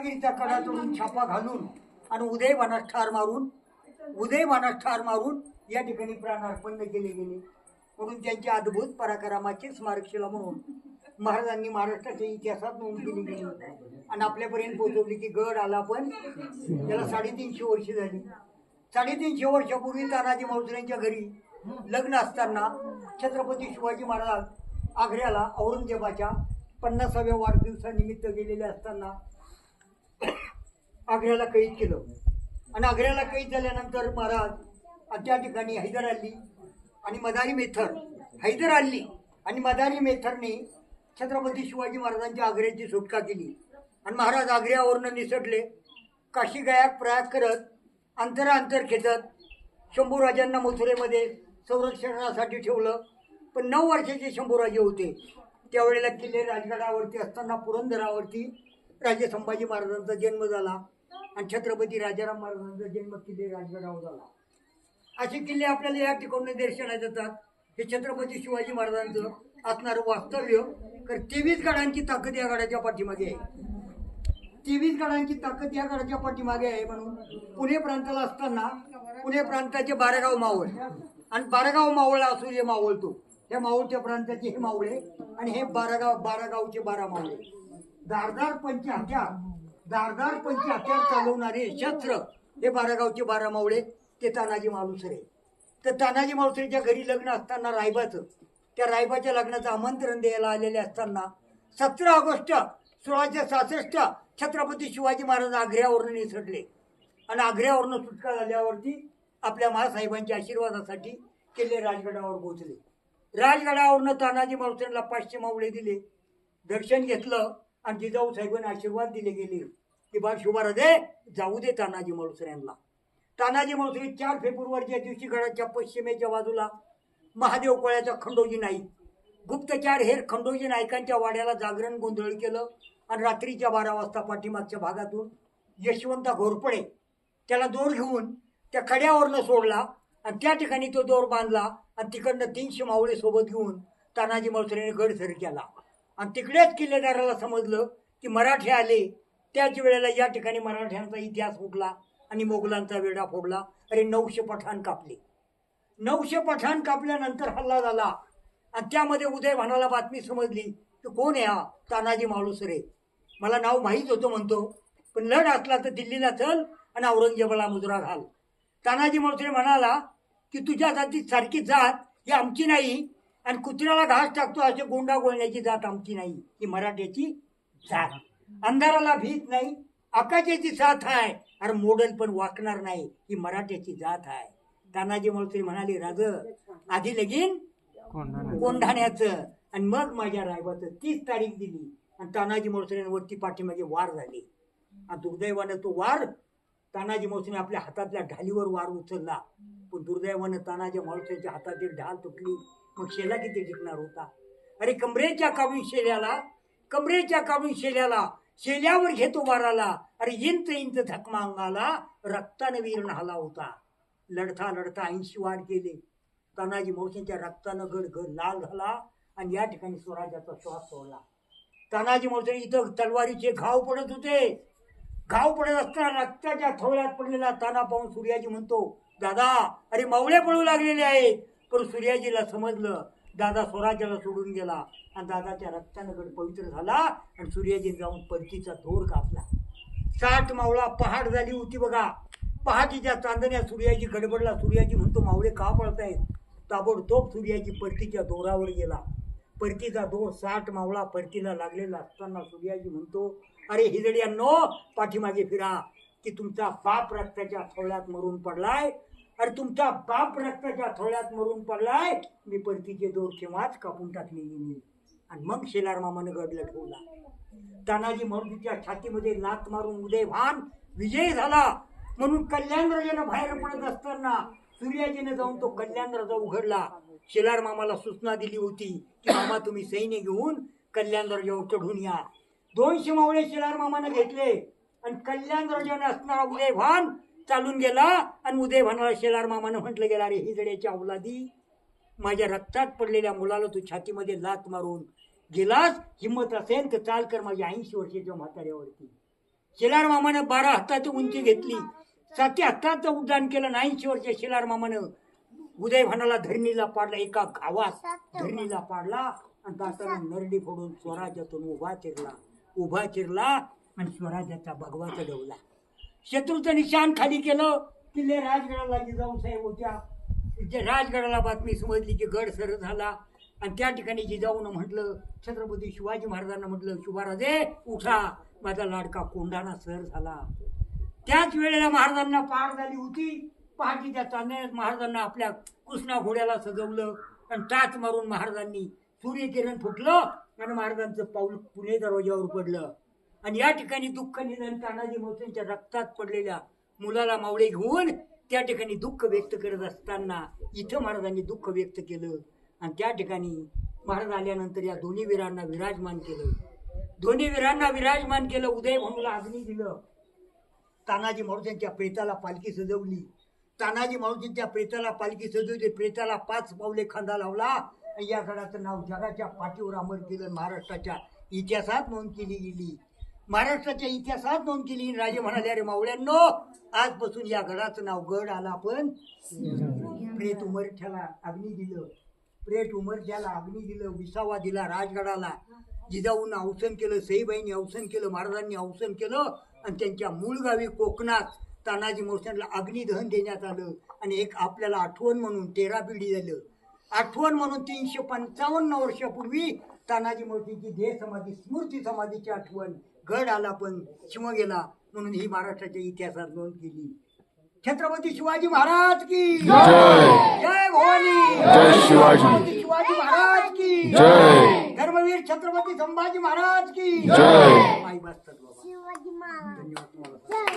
रत्नागिरीचा कडा तोडून छापा घालून आणि उदय वनात ठार मारून उदय वनात ठार मारून या ठिकाणी प्राणार्पण केले गेले. म्हणून त्यांच्या अद्भुत पराक्रमाची स्मारकशिला म्हणून महाराजांनी महाराष्ट्राच्या इतिहासात नोंद केली गेली. आणि आपल्यापर्यंत पोहोचवली की गड आला पण त्याला साडेतीनशे वर्ष झाली. साडेतीनशे वर्षापूर्वी तानाजी मालुसऱ्यांच्या घरी लग्न असताना छत्रपती शिवाजी महाराज आग्र्याला औरंगजेबाच्या पन्नासाव्या वाढदिवसानिमित्त गेलेले असताना आग्र्याला कैद केलं. आणि आग्र्याला कैद झाल्यानंतर महाराज त्या ठिकाणी हैदर अल्ली आणि मदारी मेथर हैदर अल्ली आणि मदारी मेथरने छत्रपती शिवाजी महाराजांच्या आग्र्याची सुटका केली. आणि महाराज आग्र्यावरनं निसटले. काशी गायक प्रयाग करत अंतरांतर खेचत शंभूराजांना मथुरेमध्ये संरक्षणासाठी ठेवलं. पण नऊ वर्षाचे शंभूराजे होते. त्यावेळेला किल्ले राजगडावरती असताना पुरंदरावरती राजे संभाजी महाराजांचा जन्म झाला आणि छत्रपती राजाराम महाराजांचा जन्म किल्ले राजगडावर झाला. असे किल्ले आपल्याला या ठिकाणी दर्शनात येतात. हे छत्रपती शिवाजी महाराजांचं असणारं वास्तव्य. कारण तेवीस गडांची ताकद या गडाच्या पाठीमागे आहे. तेवीस गडांची ताकद या गडाच्या पाठीमागे आहे म्हणून पुणे प्रांताला असताना पुणे प्रांताचे बारागाव मावळ आणि बारागाव मावळ असू जे मावळतो या मावळच्या प्रांताचे हे मावळे आणि हे बारागाव बारागावचे बारा मावळे. दारदार पंच हत्यार दारदार हत्यार चालवणारे शस्त्र हे बारागावचे बारा मावळे ते तानाजी मालुसरे. तर तानाजी मालुसरेच्या घरी लग्न असताना रायबाचं त्या रायबाच्या लग्नाचं आमंत्रण द्यायला आलेले असताना सतरा ऑगस्ट सोळाशे सहासष्ट छत्रपती शिवाजी महाराज आग्र्यावरून निसटले. आणि आग्र्यावरनं सुटका झाल्यावरती आपल्या महासाहेबांच्या आशीर्वादासाठी किल्ले राजगडावर पोहोचले. राजगडावरनं तानाजी मालुसरेला पाचशे मावळे दिले. दर्शन घेतलं. आणि जिजाऊ साहेबांनी आशीर्वाद दिले गेले की बा शुभाराजे जाऊ दे तानाजी मालुसऱ्यांना. तानाजी मालुसरे चार फेब्रुवारीच्या दिवशी गडाच्या पश्चिमेच्या बाजूला महादेव कोळ्याचा खंडोजी नाईक गुप्तचार हेर खंडोजी नाईकांच्या वाड्याला जागरण गोंधळ केलं आणि रात्रीच्या बारा वाजता पाठीमागच्या भागातून यशवंत घोरपडे त्याला दोर घेऊन त्या खड्यावरनं सोडला आणि त्या ठिकाणी तो दोर बांधला आणि तिकडनं तीनशे मावळे सोबत घेऊन तानाजी मालुसरेने गड सर केला. आणि तिकडेच किल्लेदाराला समजलं की मराठे आले. त्याच वेळेला या ठिकाणी मराठ्यांचा इतिहास फुटला आणि मोगलांचा वेढा फोडला. अरे नऊशे पठाण कापले. नऊशे पठाण कापल्यानंतर हल्ला झाला. आणि त्यामध्ये उदय भानाला बातमी समजली की कोण आहे हा? तानाजी मालुसरे. मला नाव माहीत होतं म्हणतो पण लढ असला तर दिल्लीला चल आणि औरंगजेबाला मुजरा घाल. तानाजी मालुसरे म्हणाला की तुझ्या जातीत सारखी जात ही आमची नाही आणि कुत्र्याला घास टाकतो असे गोंडा गोळण्याची जात आमची नाही ही मराठ्याची जात. अंधाराला भीत नाही आकाशाची साथ आहे अरे मोडल पण वाकणार नाही ही मराठ्याची जात आहे. तानाजी मालुसरे म्हणाले राज आधी लगीन कोंढाण्याचं. आणि मग माझ्या रायबाचं तीस तारीख दिली. आणि तानाजी मालुसऱ्यांवरती पाठीमागे वार झाले. आणि दुर्दैवानं तो वार तानाजी मालुसरे आपल्या हातातल्या ढालीवर वार उचलला. पण दुर्दैवानं तानाजी मालुसऱ्याच्या हातातील ढाल तुटली. मग शेला किती टिकणार होता. अरे कमरेच्या काबून शेल्याला कमरेच्या काबून शेल्याला शेल्यावर घेतो वाराला अरे इंच इंच धकमा अंगाला रक्तानं वीर न्हाला होता. लढता लढता ऐंशी वाढ केले तानाजी मावशींच्या रक्तानं गड गड लाल झाला आणि या ठिकाणी स्वराज्याचा श्वास सोडला. तानाजी मावशी इथं तलवारीचे घाव पडत होते. घाव पडत असताना रक्ताच्या थोड्यात पडलेला ताना पाहून सूर्याजी म्हणतो दादा अरे मावळे पडू लागलेले आहेत. पण सूर्याजीला समजलं दादा स्वराज्याला सोडून गेला आणि दादाच्या रक्तानं गड पवित्र झाला आणि सूर्याजी जाऊन परतीचा धोर कापला. साठ मावळा पहाट झाली होती बघा. पहाटीच्या चांदण्या सूर्याजी गडबडला सूर्याजी म्हणतो मावळे का पळतायत? ताबडतोब सूर्याजी परतीच्या दोरावर गेला. परतीचा दोर साठ मावळा परतीला लागलेला असताना सूर्याजी म्हणतो अरे हिजड्यांनो पाठीमागे फिरा की तुमचा बाप रक्ताच्या थोड्यात मरून पडलाय. अरे तुमचा बाप रक्ताच्या थोड्यात मरून पडलाय मी परतीचे दोर केव्हाच कापून टाकले गेले आणि मग शेलार मामानं गडलं ठेवला. तानाजी मारुतीच्या छातीमध्ये लात मारून उदय भान विजय झाला. म्हणून कल्याण राजानं बाहेर पडत असताना सूर्याजीने जाऊन तो कल्याण राजा उघडला. शेलार मामाला सूचना दिली होती की मामा तुम्ही सैन्य घेऊन कल्याण राजावर चढून या. दोनशे मावळे शेलार मामानं घेतले आणि कल्याण राजाने असणारा उदय भान चालून गेला आणि उदय म्हणाला शेलार मामानं म्हटलं गेला अरे हिजड्याच्या अवलादी माझ्या रक्तात पडलेल्या मुलाला तू छातीमध्ये लात मारून गेलास हिंमत असेल तर चाल कर माझ्या ऐंशी वर्षाच्या म्हाताऱ्यावरती. शेलार मामानं बारा हाताची उंची घेतली. साती हाताचं उड्डाण केलं ऐंशी वर्ष शेलार मामानं उदय म्हणाला धरणीला पाडला एका गावात धरणीला पाडला आणि तासाला नरडी फोडून स्वराज्यातून उभा चिरला उभा चिरला आणि स्वराज्याचा भगवा चढवला शत्रूचं निशाण खाली केलं किल्ले राजगडाला जिजाऊ साहेब होत्या जे राजगडाला बातमी समजली की गड सर झाला. आणि त्या ठिकाणी जिजाऊनं म्हटलं छत्रपती शिवाजी महाराजांना म्हटलं शिवाराजे उठा माझा लाडका कोंढाणा सर झाला. त्याच वेळेला महाराजांना पार झाली होती. पहाटेच्या चांदण्यात महाराजांना आपल्या कृष्णा घोड्याला सजवलं आणि टाच मारून महाराजांनी सूर्यकिरण फुटलं आणि महाराजांचं पाऊल पुणे दरवाज्यावर पडलं. आणि या ठिकाणी दुःख निधन तानाजी मोसेंच्या रक्तात पडलेल्या मुलाला मावळे घेऊन त्या ठिकाणी दुःख व्यक्त करत असताना इथं महाराजांनी दुःख व्यक्त केलं. आणि त्या ठिकाणी महाराज आल्यानंतर या दोन्ही वीरांना विराजमान केलं. दोन्ही वीरांना विराजमान केलं उदय भाऊला अग्नी दिलं. तानाजी मारुतींच्या प्रेताला पालखी सजवली. तानाजी मारुतींच्या प्रेताला पालखी सजवली प्रेताला पाच पावले खांदा लावला. आणि या गडाचं नाव जगाच्या पाठीवर अमर केलं. महाराष्ट्राच्या इतिहासात नोंद केली गेली. महाराष्ट्राच्या इतिहासात नोंद केली. राजे म्हणाले अरे मावळ्यांनो आजपासून या गडाचं नाव गड आला आपण. प्रेत उमरठ्याला अग्नी दिलं. प्रेत उमरठ्याला अग्नी दिलं विसावा दिला राजगडाला. जिजाऊन अवसन केलं सईबाईंनी अवसन केलं महाराजांनी अवसन केलं आणि त्यांच्या मूळ गावी कोकणात तानाजी मोर्चांना अग्निदहन देण्यात आलं आणि एक आपल्याला आठवण म्हणून तेरा पिढी झालं. आठवण म्हणून तीनशे पंचावन्न वर्षापूर्वी तानाजी मूर्तीची देह समाधी स्मृती समाधीची आठवण. गड आला पण शिव गेला म्हणून ही महाराष्ट्राच्या इतिहासात नोंद केली छत्रपती शिवाजी महाराज की जय. जय भवानी जय शिवाजी. छत्रपती शिवाजी महाराज की जय. धर्मवीर छत्रपती संभाजी महाराज की जय. बाबा शिवाजी महाराज धन्यवाद